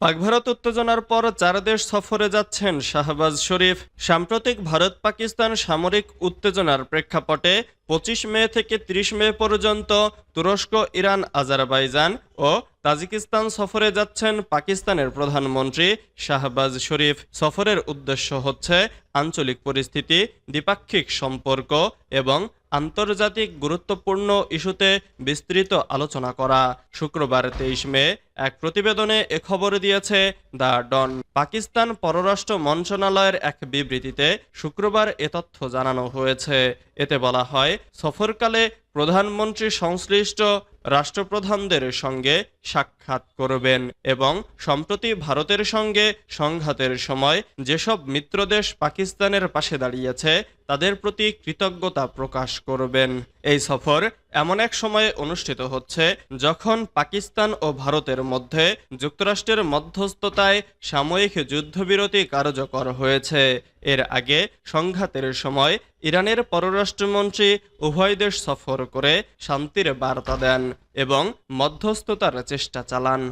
পাক ভারত উত্তেজনার পর চার দেশ সফরে যাচ্ছেন শাহবাজ শরীফ। সাম্প্রতিক ভারত পাকিস্তান সামরিক উত্তেজনার প্রেক্ষাপটে পঁচিশ মে থেকে ৩০ মে পর্যন্ত তুরস্ক, ইরান, আজারবাইজান ও তাজিকিস্তান সফরে যাচ্ছেন পাকিস্তানের প্রধানমন্ত্রী শাহবাজ শরীফ। সফরের উদ্দেশ্য হচ্ছে আঞ্চলিক পরিস্থিতি, দ্বিপাক্ষিক সম্পর্ক এবং আন্তর্জাতিক গুরুত্বপূর্ণ ইস্যুতে বিস্তৃত আলোচনা করা। শুক্রবার তেইশ মে এক প্রতিবেদনে এ খবর দিয়েছে দ্য ডন। পাকিস্তান পররাষ্ট্র মন্ত্রণালয়ের এক বিবৃতিতে শুক্রবার এ তথ্য জানানো হয়েছে। এতে বলা হয়, সফরকালে প্রধানমন্ত্রী সংশ্লিষ্ট রাষ্ট্রপ্রধানদের সঙ্গে সাক্ষাৎ করবেন এবং সম্প্রতি ভারতের সঙ্গে সংঘাতের সময় যেসব মিত্রদেশ পাকিস্তানের পাশে দাঁড়িয়েছে, তাদের প্রতি কৃতজ্ঞতা প্রকাশ করবেন। এই সফর এমন এক সময়ে অনুষ্ঠিত হচ্ছে যখন পাকিস্তান ও ভারতের মধ্যে যুক্তরাষ্ট্রের মধ্যস্থতায় সাময়িক যুদ্ধবিরতি কার্যকর হয়েছে। এর আগে সংঘাতের সময় ইরানের পররাষ্ট্রমন্ত্রী উভয় দেশ সফর করে শান্তির বার্তা দেন এবং মধ্যস্থতার চেষ্টা চালান।